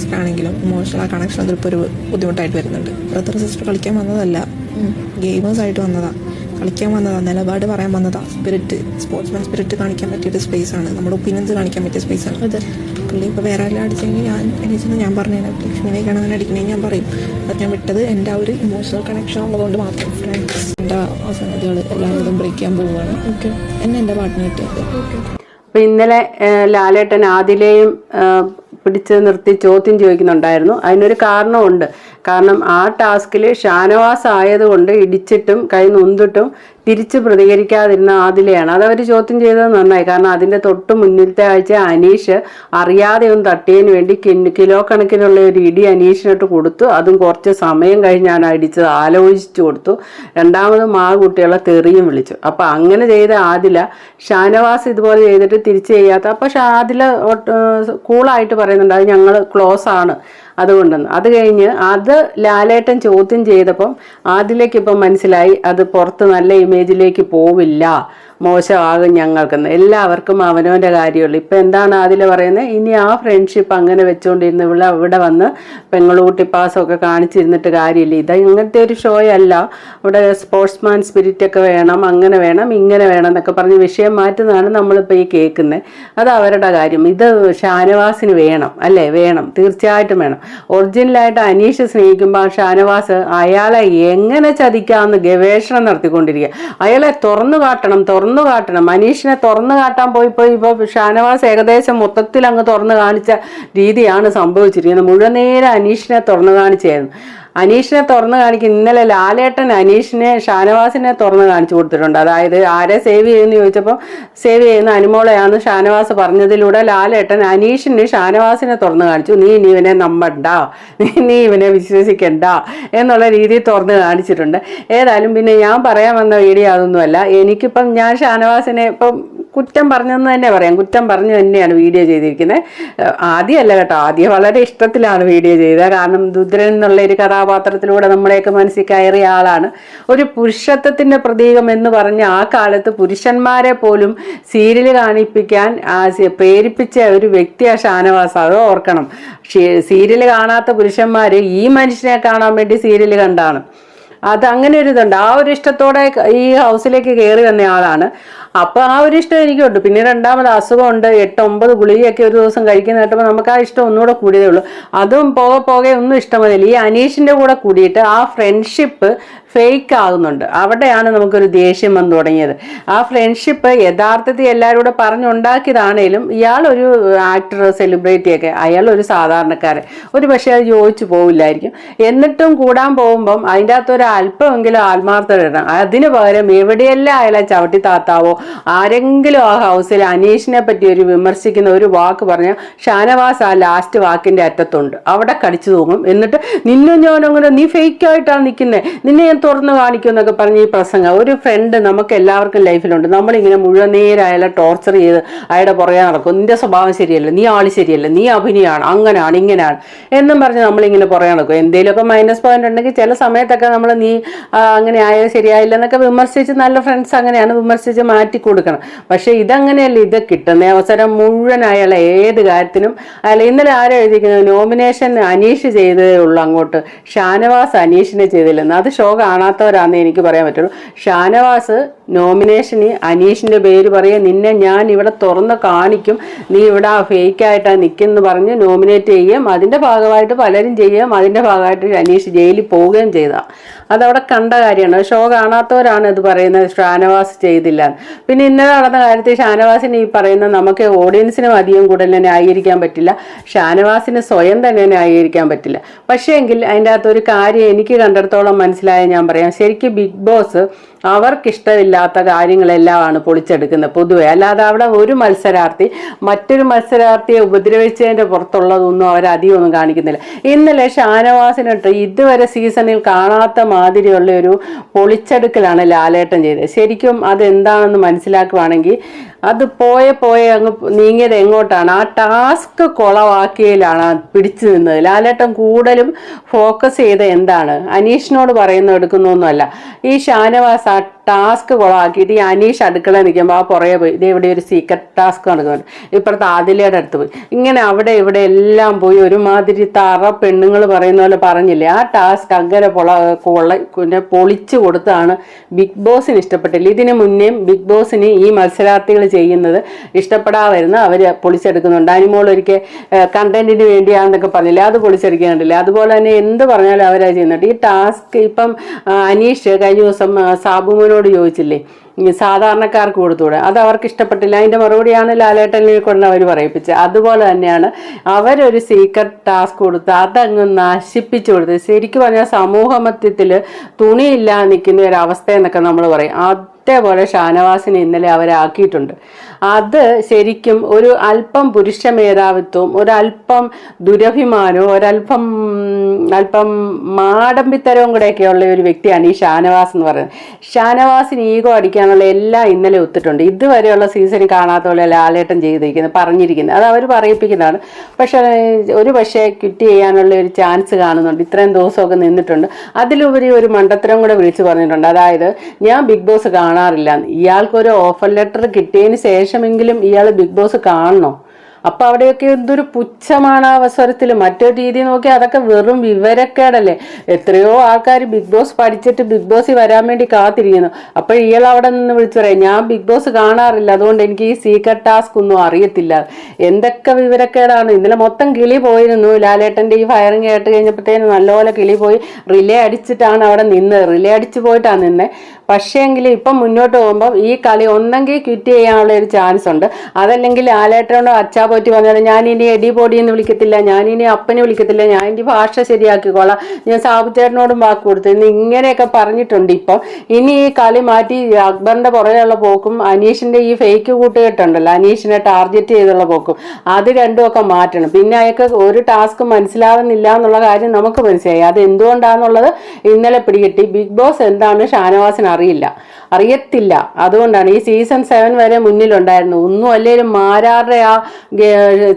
ടാസ്കിലാണെങ്കിലും emotional connection അതിലിപ്പോൾ ഒരു ബുദ്ധിമുട്ടായിട്ട് വരുന്നുണ്ട്. ബ്രദർ സിസ്റ്റർ കളിക്കാൻ വന്നതല്ല. ഗെയിമേഴ്സ് ആയിട്ട് വന്നതാ. കളിക്കാൻ വന്നതാ. നിലപാട് പറയാൻ വന്നതാ. സ്പിരിറ്റ് സ്പോർട്സ്മാൻ സ്പിരിറ്റ് കാണിക്കാൻ പറ്റിയ സ്പേസ് ആണ്. നമ്മുടെ ഒപ്പീനിയൻസ് കാണിക്കാൻ പറ്റിയ സ്പേസ് ആണ്. പുള്ളി ഇപ്പോൾ വേറെ ആരെല്ലാം അടിച്ചെങ്കിൽ ഞാൻ എണീച്ചെന്ന് ഞാൻ പറഞ്ഞു ലക്ഷ്മിനെയൊക്കെയാണ് അങ്ങനെ അടിക്കണേ ഞാൻ പറയും. അത് ഞാൻ വിട്ടത് എന്റെ ആ ഒരു ഇമോഷണൽ കണക്ഷൻ ഉള്ളതുകൊണ്ട് മാത്രം. ഫ്രണ്ട്സ് എന്റെ ആ സംഗതികൾ എല്ലാവരും ബ്രേക്ക് ചെയ്യാൻ പോവുകയാണ്. ഓക്കെ എന്നെ എന്റെ പാട്ടിന് കിട്ടിയത്. അപ്പോൾ ഇന്നലെ ലാലേട്ടൻ ആദിലെയും പിടിച്ച് നിർത്തി ചോദ്യം ചോദിക്കുന്നുണ്ടായിരുന്നു. അതിനൊരു കാരണമുണ്ട് കാരണം ആ ടാസ്കിൽ ഷാനവാസ് ആയതുകൊണ്ട് ഇടിച്ചിട്ടും കൈ നൊന്തിട്ടും തിരിച്ച് പ്രതികരിക്കാതിരുന്ന ആദിലയാണ്. അത് അവർ ചോദ്യം ചെയ്തത് നന്നായി കാരണം അതിന്റെ തൊട്ട് മുന്നിലത്തെ ആഴ്ച അനീഷ് അറിയാതെ ഒന്ന് തട്ടിയതിന് വേണ്ടി കിലോ കണക്കിനുള്ള ഒരു ഇടി അനീഷിനിട്ട് കൊടുത്തു. അതും കുറച്ച് സമയം കഴിഞ്ഞാണ് അടിച്ചത് ആലോചിച്ചു കൊടുത്തു. രണ്ടാമതും ആ കുട്ടികളെ തെറിയും വിളിച്ചു. അപ്പൊ അങ്ങനെ ചെയ്ത ആദില ഷാനവാസ് ഇതുപോലെ ചെയ്തിട്ട് തിരിച്ചു ചെയ്യാത്ത അപ്പൊ ആദില കൂളായിട്ട് പറയുന്നുണ്ട്. അത് ഞങ്ങൾ ക്ലോസ് ആണ്. അതുകൊണ്ടെന്ന്. അത് കഴിഞ്ഞ് അത് ലാലേട്ടൻ ചോദ്യം ചെയ്തപ്പം ആദിലേക്ക് ഇപ്പം മനസ്സിലായി അത് പുറത്ത് നല്ല ഇമേജിലേക്ക് പോവില്ല. മോശമാകും ഞങ്ങൾക്കെന്ന്. എല്ലാവർക്കും അവനവന്റെ കാര്യമുള്ളൂ. ഇപ്പം എന്താണ് അതിൽ പറയുന്നത്? ഇനി ആ ഫ്രണ്ട്ഷിപ്പ് അങ്ങനെ വെച്ചുകൊണ്ടിരുന്ന് ഇവിടെ ഇവിടെ വന്ന് പെങ്ങളൂട്ടി പാസമൊക്കെ കാണിച്ചിരുന്നിട്ട് കാര്യമില്ല. ഇത് ഇങ്ങനത്തെ ഒരു ഷോ അല്ല. ഇവിടെ സ്പോർട്സ്മാൻ സ്പിരിറ്റ് ഒക്കെ വേണം അങ്ങനെ വേണം ഇങ്ങനെ വേണം എന്നൊക്കെ പറഞ്ഞ് വിഷയം മാറ്റുന്നതാണ് നമ്മളിപ്പോൾ ഈ കേൾക്കുന്നത് അത് അവരുടെ കാര്യം. ഇത് ഷാനവാസിന് വേണം അല്ലേ? വേണം തീർച്ചയായിട്ടും വേണം. ഒറിജിനലായിട്ട് അനീഷ് സ്നേഹിക്കുമ്പോൾ ഷാനവാസ് അയാളെ എങ്ങനെ ചതിക്കാമെന്ന് ഗവേഷണം നടത്തിക്കൊണ്ടിരിക്കുക. അയാളെ തുറന്നു കാട്ടണം തുറന്നു കാട്ടണം. മനീഷിനെ തുറന്നു കാട്ടാൻ പോയി പോയി ഇപ്പോൾ ഷാനവാസ് ഏകദേശം മൊത്തത്തിൽ അങ്ങ് തുറന്നു കാണിച്ച രീതിയാണ് സംഭവിച്ചിരിക്കുന്നത്. മുഴുവൻ നേരം അനീഷിനെ തുറന്നു കാണിച്ചായിരുന്നു അനീഷിനെ തുറന്നു കാണിക്കും ഇന്നലെ ലാലേട്ടൻ അനീഷിനെ ഷാനവാസിനെ തുറന്നു കാണിച്ചു കൊടുത്തിട്ടുണ്ട്. അതായത് ആരെ സേവ് ചെയ്യുമെന്ന് ചോദിച്ചപ്പോൾ സേവ് ചെയ്യുന്ന അനുമോളെയാണ് ഷാനവാസ് പറഞ്ഞതിലൂടെ ലാലേട്ടൻ അനീഷിന് ഷാനവാസിനെ തുറന്നു കാണിച്ചു. നീ ഇനി ഇവനെ നമ്മണ്ട നീ നീ ഇവനെ വിശ്വസിക്കണ്ട. എന്നുള്ള രീതിയിൽ തുറന്നു കാണിച്ചിട്ടുണ്ട്. ഏതായാലും പിന്നെ ഞാൻ പറയാൻ വന്ന വീഡിയോ അതൊന്നുമല്ല. എനിക്കിപ്പം ഞാൻ ഷാനവാസിനെ ഇപ്പം കുറ്റം പറഞ്ഞെന്ന് തന്നെ പറയാം. കുറ്റം പറഞ്ഞു തന്നെയാണ് വീഡിയോ ചെയ്തിരിക്കുന്നത് ആദ്യമല്ല കേട്ടോ. ആദ്യം വളരെ ഇഷ്ടത്തിലാണ് വീഡിയോ ചെയ്തത്. കാരണം ദുദ്രൻ എന്നുള്ള ഒരു കഥാപാത്രത്തിലൂടെ നമ്മളെയൊക്കെ മനസ്സിൽ കയറിയ ആളാണ്. ഒരു പുരുഷത്വത്തിന്റെ പ്രതീകം എന്ന് പറഞ്ഞ് ആ കാലത്ത് പുരുഷന്മാരെ പോലും സീരിയൽ കാണിപ്പിക്കാൻ പ്രേരിപ്പിച്ച ഒരു വ്യക്തിയാണ് ഷാനവാസ്. അത് ഓർക്കണം. സീരിയൽ കാണാത്ത പുരുഷന്മാർ ഈ മനുഷ്യനെ കാണാൻ വേണ്ടി സീരിയൽ കണ്ടാണ്. അത് അങ്ങനെ ഒരു ഇതുണ്ട്. ആ ഒരു ഇഷ്ടത്തോടെ ഈ ഹൗസിലേക്ക് കയറി വന്ന ആളാണ്. അപ്പൊ ആ ഒരു ഇഷ്ടം എനിക്കുണ്ട്. പിന്നെ രണ്ടാമത് അസുഖമുണ്ട്. എട്ട് ഒമ്പത് ഗുളികയൊക്കെ ഒരു ദിവസം കഴിക്കുന്ന കേട്ടപ്പോൾ നമുക്ക് ആ ഇഷ്ടം ഒന്നുകൂടെ കൂടിയതേ ഉള്ളൂ. അതും പോകെ പോകെ ഒന്നും ഇഷ്ടമതില്ല ഈ അനീഷിന്റെ കൂടെ കൂടിയിട്ട് ആ ഫ്രണ്ട്ഷിപ്പ് ഫേക്ക് ആകുന്നുണ്ട്. അവിടെയാണ് നമുക്കൊരു ദേഷ്യം വന്നു തുടങ്ങിയത്. ആ ഫ്രണ്ട്ഷിപ്പ് യഥാർത്ഥത്തിൽ എല്ലാവരും കൂടെ പറഞ്ഞുണ്ടാക്കിയതാണേലും ഇയാൾ ഒരു ആക്ടർ സെലിബ്രിറ്റിയൊക്കെ അയാൾ ഒരു സാധാരണക്കാരൻ. ഒരു പക്ഷേ അത് ചോദിച്ചു പോവില്ലായിരിക്കും. എന്നിട്ടും കൂടാൻ പോകുമ്പം അതിന്റെ അകത്തൊരു അല്പമെങ്കിലും ആത്മാർത്ഥത ഇടണം അതിന് പകരം എവിടെയെല്ലാം അയാളെ ചവിട്ടി താത്താവോ ആരെങ്കിലും ആ ഹൗസിൽ അനീഷിനെ പറ്റി ഒരു വിമർശിക്കുന്ന ഒരു വാക്ക് പറഞ്ഞാൽ ഷാനവാസ് ആ ലാസ്റ്റ് വാക്കിന്റെ അറ്റത്തുണ്ട്. അവിടെ കടിച്ചു തൂങ്ങും. എന്നിട്ട് നിന്നും ഞാൻ അങ്ങനെ നീ ഫേക്കായിട്ടാണ് നിൽക്കുന്നത് നിന്നെ ഞാൻ തുറന്നു കാണിക്കും എന്നൊക്കെ പറഞ്ഞ് ഈ പ്രസംഗം. ഒരു ഫ്രണ്ട് നമുക്ക് എല്ലാവർക്കും ലൈഫിലുണ്ട്. നമ്മളിങ്ങനെ മുഴുവൻ നേരം അയാളെ ടോർച്ചർ ചെയ്ത് അയാളുടെ പുറകെ നടക്കും. നിന്റെ സ്വഭാവം ശരിയല്ല. നീ ആൾ ശരിയല്ല. നീ അഭിനയാണ്. അങ്ങനെയാണ് ഇങ്ങനെയാണ് എന്നും പറഞ്ഞ് നമ്മളിങ്ങനെ പുറകെ നടക്കും. എന്തെങ്കിലുമൊക്കെ മൈനസ് പോയിന്റ് ഉണ്ടെങ്കിൽ ചില സമയത്തൊക്കെ നമ്മൾ നീ അങ്ങനെ ആയോ ശരിയായില്ല എന്നൊക്കെ വിമർശിച്ച് നല്ല ഫ്രണ്ട്സ് അങ്ങനെയാണ് വിമർശിച്ച് മാറ്റി കൊടുക്കണം പക്ഷേ ഇതങ്ങനെയല്ല? ഇത് കിട്ടുന്ന അവസരം മുഴുവൻ അയാളെ ഏത് കാര്യത്തിനും അയാൾ ഇന്നലെ ആരും എഴുതിക്കുന്നത് നോമിനേഷൻ അനീഷ് ചെയ്തതേ ഉള്ളൂ അങ്ങോട്ട്. ഷാനവാസ് അനീഷിനെ ചെയ്തില്ലെന്ന്. അത് ഷോ കാണാത്തവരാണെന്ന് എനിക്ക് പറയാൻ പറ്റുള്ളൂ. ഷാനവാസ് നോമിനേഷന് അനീഷിന്റെ പേര് പറയുക നിന്നെ ഞാൻ ഇവിടെ തുറന്ന് കാണിക്കും. നീ ഇവിടെ ഫേക്കായിട്ടാണ് നിൽക്കുന്നു പറഞ്ഞ് നോമിനേറ്റ് ചെയ്യുകയും അതിന്റെ ഭാഗമായിട്ട് പലരും ചെയ്യുകയും അതിന്റെ ഭാഗമായിട്ട് അനീഷ് ജയിലിൽ പോവുകയും ചെയ്ത. അതവിടെ കണ്ട കാര്യമാണ്. ഷോ കാണാത്തവരാണ് ഇത് പറയുന്നത്. ഷാനവാസ് ചെയ്തില്ല. പിന്നെ ഇന്നലെ നടന്ന കാര്യത്തിൽ ഷാനവാസിന് ഈ പറയുന്ന നമുക്ക് ഓഡിയൻസിനും അധികം കൂടുതൽ ന്യായീകരിക്കാൻ പറ്റില്ല. ഷാനവാസിന് സ്വയം തന്നെ ന്യായീകരിക്കാൻ പറ്റില്ല. പക്ഷേ എങ്കിൽ അതിന്റെ അകത്ത് ഒരു കാര്യം എനിക്ക് കണ്ടിടത്തോളം മനസ്സിലായ ഞാൻ പറയാം. ശരിക്കും ബിഗ് ബോസ് അവർക്കിഷ്ടമില്ലാത്ത കാര്യങ്ങളെല്ലാമാണ് പൊളിച്ചെടുക്കുന്നത് പൊതുവെ. അല്ലാതെ അവിടെ ഒരു മത്സരാർത്ഥി മറ്റൊരു മത്സരാർത്ഥിയെ ഉപദ്രവിച്ചതിന്റെ പുറത്തുള്ളതൊന്നും അവർ കാണിക്കുന്നില്ല. ഇന്നലെ ഷാനവാസിനിട്ട് ഇതുവരെ സീസണിൽ കാണാത്ത മാതിരിയുള്ള ഒരു പൊളിച്ചെടുക്കലാണ് ലാലേട്ടൻ ചെയ്തത്. ശരിക്കും അതെന്താണെന്ന് മനസ്സിലാക്കുവാണെങ്കിൽ അത് പോയ പോയ അങ്ങ് നീങ്ങിയത് എങ്ങോട്ടാണ്? ആ ടാസ്ക് കുളവാക്കിയതിലാണ് പിടിച്ചു നിന്നത്. ലാലേട്ടൻ കൂടുതലും ഫോക്കസ് ചെയ്ത എന്താണ്? അനീഷിനോട് പറയുന്ന എടുക്കുന്നൊന്നുമല്ല. ഈ ഷാനവാസ് ആ ടാസ്ക് കുളമാക്കിയിട്ട് ഈ അനീഷ് അടുക്കള നിൽക്കുമ്പോൾ ആ പുറകെ പോയി. ഇത് ഇവിടെ ഒരു സീക്രട്ട് ടാസ്ക് നടക്കുന്നുണ്ട്. ഇപ്പുറത്തെ ആദിലയുടെ അടുത്ത് പോയി. ഇങ്ങനെ അവിടെ ഇവിടെ എല്ലാം പോയി. ഒരുമാതിരി തറ പെണ്ണുങ്ങൾ പറയുന്ന പോലെ പറഞ്ഞില്ലേ? ആ ടാസ്ക് അങ്ങനെ പൊള കൊള്ള പൊളിച്ചു കൊടുത്താണ് ബിഗ് ബോസിന് ഇഷ്ടപ്പെട്ടില്ല. ഇതിനു മുന്നേ ബിഗ് ബോസിന് ഈ മത്സരാർത്ഥികൾ ചെയ്യുന്നത് ഇഷ്ടപ്പെടാതിരുന്ന് അവർ പൊളിച്ചെടുക്കുന്നുണ്ട്. അനിമോൾ ഒരിക്കൽ കണ്ടന്റിന് വേണ്ടിയാണെന്നൊക്കെ പറഞ്ഞില്ല? അത് പൊളിച്ചെടുക്കുന്നുണ്ടല്ലേ അതുപോലെ തന്നെ എന്ത് പറഞ്ഞാലും അവരത് ചെയ്യുന്നുണ്ട് ഈ ടാസ്ക് ഇപ്പം അനീഷ് കഴിഞ്ഞ ദിവസം സാബുമോനോട് ചോദിച്ചില്ലേ സാധാരണക്കാർക്ക് കൊടുത്തുകൂടെ? അത് അവർക്ക് ഇഷ്ടപ്പെട്ടില്ല. അതിന്റെ മറുപടിയാണ് ലാലേട്ടനെ കൊണ്ട് അവർ പറയിപ്പിച്ചത്. അതുപോലെ തന്നെയാണ് അവരൊരു സീക്രട്ട് ടാസ്ക് കൊടുത്ത് അതങ്ങ് നശിപ്പിച്ചു കൊടുത്ത് ശരിക്കും പറഞ്ഞാൽ സമൂഹമധ്യത്തിൽ തുണിയില്ലാതെ നിൽക്കുന്ന ഒരു അവസ്ഥ എന്നൊക്കെ നമ്മൾ പറയും അതേപോലെ ഷാനവാസിനെ ഇന്നലെ അവരാക്കിയിട്ടുണ്ട്. അത് ശരിക്കും ഒരു അല്പം പുരുഷ മേധാവിത്വവും ഒരല്പം ദുരഭിമാനവും ഒരല്പം അല്പം മാടമ്പിത്തരവും കൂടെയൊക്കെയുള്ള ഒരു വ്യക്തിയാണ് ഈ ഷാനവാസ് എന്ന് പറയുന്നത്. ഷാനവാസിന് ഈഗോ അടിക്കാനുള്ള എല്ലാം ഇന്നലെ ഒത്തിട്ടുണ്ട്. ഇതുവരെയുള്ള സീസണിൽ കാണാത്ത പോലെ ലാലേട്ടൻ ചെയ്തിരിക്കുന്നത് പറഞ്ഞിരിക്കുന്നത്. അത് അവർ പറയിപ്പിക്കുന്നതാണ്. പക്ഷേ ഒരു പക്ഷേ ക്വിറ്റ് ചെയ്യാനുള്ള ഒരു ചാൻസ് കാണുന്നുണ്ട്. ഇത്രയും ദിവസമൊക്കെ നിന്നിട്ടുണ്ട്. അതിലുപരി ഒരു മണ്ടത്തരം കൂടെ വിളിച്ചു പറഞ്ഞിട്ടുണ്ട്. അതായത് ഞാൻ ബിഗ് ബോസ് കാണാറില്ല. ഇയാൾക്കൊരു ഓഫർ ലെറ്റർ കിട്ടിയതിന് ശേഷമെങ്കിലും ഇയാൾ ബിഗ് ബോസ് കാണണോ? അപ്പൊ അവിടെയൊക്കെ എന്തൊരു പുച്ഛമാണ് ആ അവസരത്തിൽ മറ്റൊരു രീതി നോക്കി അതൊക്കെ വെറും വിവരക്കേടല്ലേ. എത്രയോ ആൾക്കാർ ബിഗ് ബോസ് പഠിച്ചിട്ട് ബിഗ് ബോസ് വരാൻ വേണ്ടി കാത്തിരിക്കുന്നു. അപ്പോൾ ഇയാൾ അവിടെ നിന്ന് വിളിച്ചു പറയാം ഞാൻ ബിഗ് ബോസ് കാണാറില്ല. അതുകൊണ്ട് എനിക്ക് ഈ സീക്രട്ട് ടാസ്ക് ഒന്നും അറിയത്തില്ല. എന്തൊക്കെ വിവരക്കേടാണ്? ഇന്നലെ മൊത്തം കിളി പോയിരുന്നു. ലാലേട്ടന്റെ ഈ ഫയറിങ് കേട്ട് കഴിഞ്ഞപ്പോഴത്തേന് നല്ലപോലെ കിളി പോയി. റിലേ അടിച്ചിട്ടാണ് അവിടെ നിന്ന്. റിലേ അടിച്ചു പോയിട്ടാണ് നിന്നത് പക്ഷേങ്കിൽ ഇപ്പം മുന്നോട്ട് പോകുമ്പോൾ ഈ കളി ഒന്നെങ്കിൽ ക്വിറ്റ് ചെയ്യാനുള്ള ഒരു ചാൻസ് ഉണ്ട്. അതല്ലെങ്കിൽ ആലേട്ടനോട് അച്ഛാ പോറ്റി പറഞ്ഞാൽ ഞാൻ ഇനി എടി പൊടി എന്ന് വിളിക്കത്തില്ല ഞാൻ ഇനി അപ്പനെ വിളിക്കത്തില്ല ഞാൻ ഇനി ഭാഷ ശരിയാക്കിക്കോളാം. ഞാൻ സാബുചേട്ടനോടും വാക്ക് കൊടുത്തു. ഇന്ന് ഇങ്ങനെയൊക്കെ പറഞ്ഞിട്ടുണ്ട് ഇപ്പം. ഇനി ഈ കളി മാറ്റി അക്ബറിന്റെ പുറകെയുള്ള പോക്കും അനീഷിന്റെ ഈ ഫേക്ക് കൂട്ടുകെട്ടുണ്ടല്ലോ അനീഷിനെ ടാർഗറ്റ് ചെയ്തുള്ള പോക്കും അത് രണ്ടും ഒക്കെ മാറ്റണം. പിന്നെ അയാൾക്ക് ഒരു ടാസ്ക് മനസ്സിലാവുന്നില്ല എന്നുള്ള കാര്യം നമുക്ക് മനസ്സിലായി. അത് എന്തുകൊണ്ടാന്നുള്ളത് ഇന്നലെ പിടികിട്ടി. ബിഗ് ബോസ് എന്താണ് ഷാനവാസിന് അറിയില്ല. അറിയത്തില്ല. അതുകൊണ്ടാണ് ഈ സീസൺ സെവൻ വരെ മുന്നിലുണ്ടായിരുന്നു. ഒന്നും അല്ലെങ്കിലും മാരാറുടെ ആ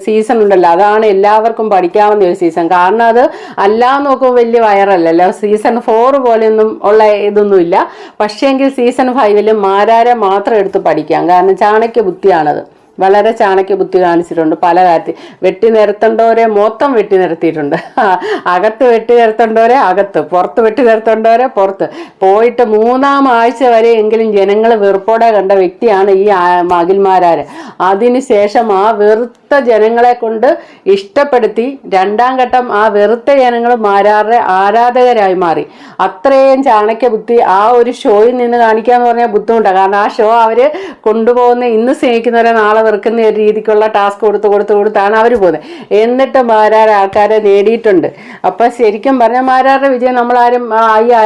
സീസൺ ഉണ്ടല്ലോ. അതാണ് എല്ലാവർക്കും പഠിക്കാവുന്ന ഒരു സീസൺ കാരണം അത് അല്ലാന്ന് നോക്കുമ്പോൾ വലിയ വയറല്ലല്ലോ സീസൺ ഫോർ പോലെയൊന്നും ഉള്ള ഇതൊന്നുമില്ല. പക്ഷേങ്കിൽ സീസൺ ഫൈവിൽ മാരാരെ മാത്രം എടുത്ത് പഠിക്കാം. കാരണം ചാണക്യ ബുദ്ധിയാണത്. വളരെ ചാണക്യ ബുദ്ധി കാണിച്ചിട്ടുണ്ട്. പല കാര്യത്തിൽ. വെട്ടി നിരത്തേണ്ടവരെ മൊത്തം വെട്ടി നിരത്തിയിട്ടുണ്ട്. അകത്ത് വെട്ടി നിരത്തേണ്ടവരെ അകത്ത് പുറത്ത് വെട്ടി നിരത്തേണ്ടവരെ പുറത്ത്. പോയിട്ട് മൂന്നാം ആഴ്ച വരെ എങ്കിലും ജനങ്ങൾ വെറുപ്പോടെ കണ്ട വ്യക്തിയാണ് ഈ മകിൽമാരാര്. അതിനുശേഷം ആ വെറുത്ത ജനങ്ങളെ കൊണ്ട് ഇഷ്ടപ്പെടുത്തി രണ്ടാം ഘട്ടം ആ വെറുത്ത ജനങ്ങൾ മാരാറുടെ ആരാധകരായി മാറി. അത്രയും ചാണക്യ ബുദ്ധി ആ ഒരു ഷോയിൽ നിന്ന് കാണിക്കാന്ന് പറഞ്ഞാൽ ബുദ്ധിമുട്ടാണ് കാരണം ആ ഷോ അവർ കൊണ്ടുപോകുന്ന ഇന്ന് സ്നേഹിക്കുന്നവരെ നാളെ വെറുക്കുന്ന ഒരു രീതിക്കുള്ള ടാസ്ക് കൊടുത്ത് കൊടുത്ത് കൊടുത്താണ് അവർ പോകുന്നത്. എന്നിട്ട് മാരാർ ആൾക്കാരെ നേടിയിട്ടുണ്ട്. അപ്പം ശരിക്കും പറഞ്ഞാൽ മാരാറുടെ വിജയം നമ്മളാരും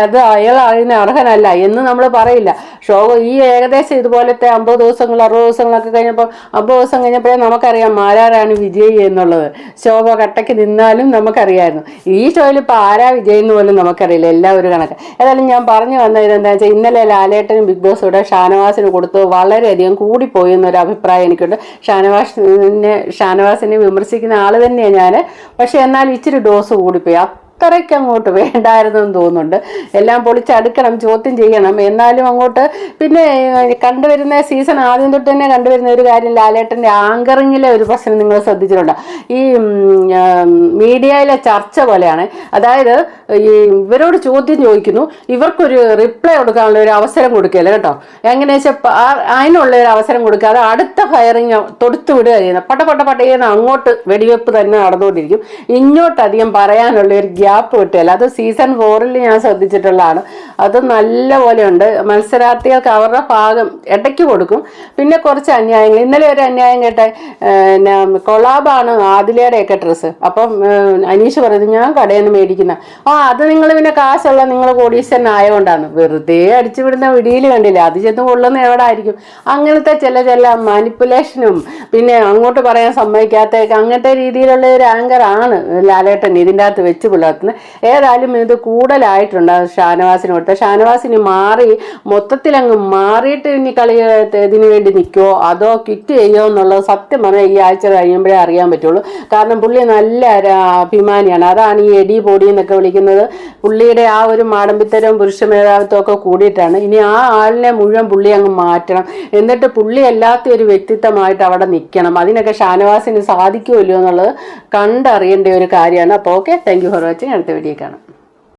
അത് അയാൾ അതിന് അർഹനല്ല എന്ന് നമ്മൾ പറയില്ല. ഷോ ഈ ഏകദേശം ഇതുപോലത്തെ അമ്പത് ദിവസങ്ങൾ അറുപത് ദിവസങ്ങളൊക്കെ കഴിഞ്ഞപ്പോൾ അമ്പത് ദിവസം കഴിഞ്ഞപ്പോഴേ നമുക്കറിയാം മാരാരാണ് വിജയി എന്നുള്ളത്. ശോഭ കട്ടയ്ക്ക് നിന്നാലും നമുക്കറിയായിരുന്നു. ഈ ഷോയിൽ ഇപ്പോൾ ആരാ വിജയി എന്ന് പോലും നമുക്കറിയില്ല എല്ലാം ഒരു കണക്ക്. ഏതായാലും ഞാൻ പറഞ്ഞു വന്നത് ഇതെന്താ വെച്ചാൽ ഇന്നലെ ലാലേട്ടനും ബിഗ് ബോസ് ഇവിടെ ഷാനവാസിന് കൊടുത്തു വളരെയധികം കൂടിപ്പോയി എന്നൊരു അഭിപ്രായം എനിക്കുണ്ട് ഷാനവാസിനെ ഷാനവാസിനെ വിമർശിക്കുന്ന ആൾ തന്നെയാണ് ഞാൻ പക്ഷേ എന്നാൽ ഇച്ചിരി ഡോസ് കൂടിപ്പോയി. അത്രയ്ക്ക് അങ്ങോട്ട് വേണ്ടായിരുന്നു എന്ന് തോന്നുന്നുണ്ട്. എല്ലാം പൊളിച്ചടുക്കണം ചോദ്യം ചെയ്യണം. എന്നാലും അങ്ങോട്ട് പിന്നെ കണ്ടുവരുന്ന സീസൺ ആദ്യം തൊട്ട് തന്നെ കണ്ടുവരുന്ന ഒരു കാര്യം ലാലേട്ടന്റെ ആങ്കറിങ്ങിലെ ഒരു പ്രശ്നം നിങ്ങൾ ശ്രദ്ധിച്ചിട്ടുണ്ട്. ഈ മീഡിയയിലെ ചർച്ച പോലെയാണ്. അതായത് ഈ ഇവരോട് ചോദ്യം ചോദിക്കുന്നു. ഇവർക്കൊരു റിപ്ലൈ കൊടുക്കാനുള്ള ഒരു അവസരം കൊടുക്കുകയല്ല കേട്ടോ? എങ്ങനെ വെച്ചാൽ അതിനുള്ള ഒരു അവസരം കൊടുക്കാതെ അടുത്ത ഫയറിങ് തൊടുത്തു വിടുക ചെയ്യുന്നത് പട്ട പട്ട പട്ടയെന്ന് അങ്ങോട്ട് വെടിവെപ്പ് തന്നെ നടന്നുകൊണ്ടിരിക്കും. ഇങ്ങോട്ടധികം പറയാനുള്ള ഒരു ഗ്യാപ്പ് കിട്ടുകയില്ല അത് സീസൺ ഫോറിൽ ഞാൻ ശ്രദ്ധിച്ചിട്ടുള്ളതാണ്. അത് നല്ല പോലെയുണ്ട് മത്സരാർത്ഥികൾക്ക് അവരുടെ ഭാഗം ഇടയ്ക്ക് കൊടുക്കും. പിന്നെ കുറച്ച് അന്യായങ്ങൾ. ഇന്നലെ ഒരു അന്യായം കേട്ടെ കൊളാബാണ് ആദിലയുടെയൊക്കെ ഡ്രസ്സ് അപ്പം അനീഷ് പറയുന്നത് ഞാൻ കടയിൽ നിന്ന് മേടിക്കുന്ന. ആ അത് നിങ്ങൾ പിന്നെ കാശുള്ള നിങ്ങൾ കോടീശ്വരൻ ആയതുകൊണ്ടാണ് വെറുതെ അടിച്ചു വിടുന്ന വിടിയിൽ കണ്ടില്ല? അത് ചെന്ന് കൊള്ളുന്ന എവിടെ ആയിരിക്കും അങ്ങനത്തെ ചില ചില മാനിപ്പുലേഷനും പിന്നെ അങ്ങോട്ട് പറയാൻ സമ്മതിക്കാത്ത അങ്ങനത്തെ രീതിയിലുള്ള ഒരു ആങ്കർ ആണ് ലാലേട്ടൻ ഇതിന്റെ അകത്ത് വെച്ച് പുലർത്തുന്നത്. നടത്തുന്നത്. ഏതായാലും ഇത് കൂടുതലായിട്ടുണ്ട് ഷാനവാസിന് കൊടുത്ത ഷാനവാസിന് മാറി മൊത്തത്തിൽ അങ്ങ് മാറിയിട്ട് ഇനി കളി ഇതിന് വേണ്ടി നിൽക്കുമോ അതോ കിറ്റ് ചെയ്യുമോ എന്നുള്ളത് സത്യം പറഞ്ഞാൽ ഈ ആഴ്ച കഴിയുമ്പോഴേ അറിയാൻ പറ്റുള്ളൂ. കാരണം പുള്ളി നല്ല അഭിമാനിയാണ്. അതാണ് ഈ എടി പൊടി എന്നൊക്കെ വിളിക്കുന്നത്. പുള്ളിയുടെ ആ ഒരു മാടമ്പിത്തരവും പുരുഷ മേധാവിത്വം ഒക്കെ കൂടിയിട്ടാണ് ഇനി ആ ആളിനെ മുഴുവൻ പുള്ളി അങ്ങ് മാറ്റണം. എന്നിട്ട് പുള്ളി അല്ലാത്ത ഒരു വ്യക്തിത്വമായിട്ട് അവിടെ നിൽക്കണം. അതിനൊക്കെ ഷാനവാസിന് സാധിക്കുമല്ലോ എന്നുള്ളത് കണ്ടറിയേണ്ട ഒരു കാര്യമാണ്. അപ്പോൾ okay thank you for watching അടുത്ത വീഡിയോ കാണാം.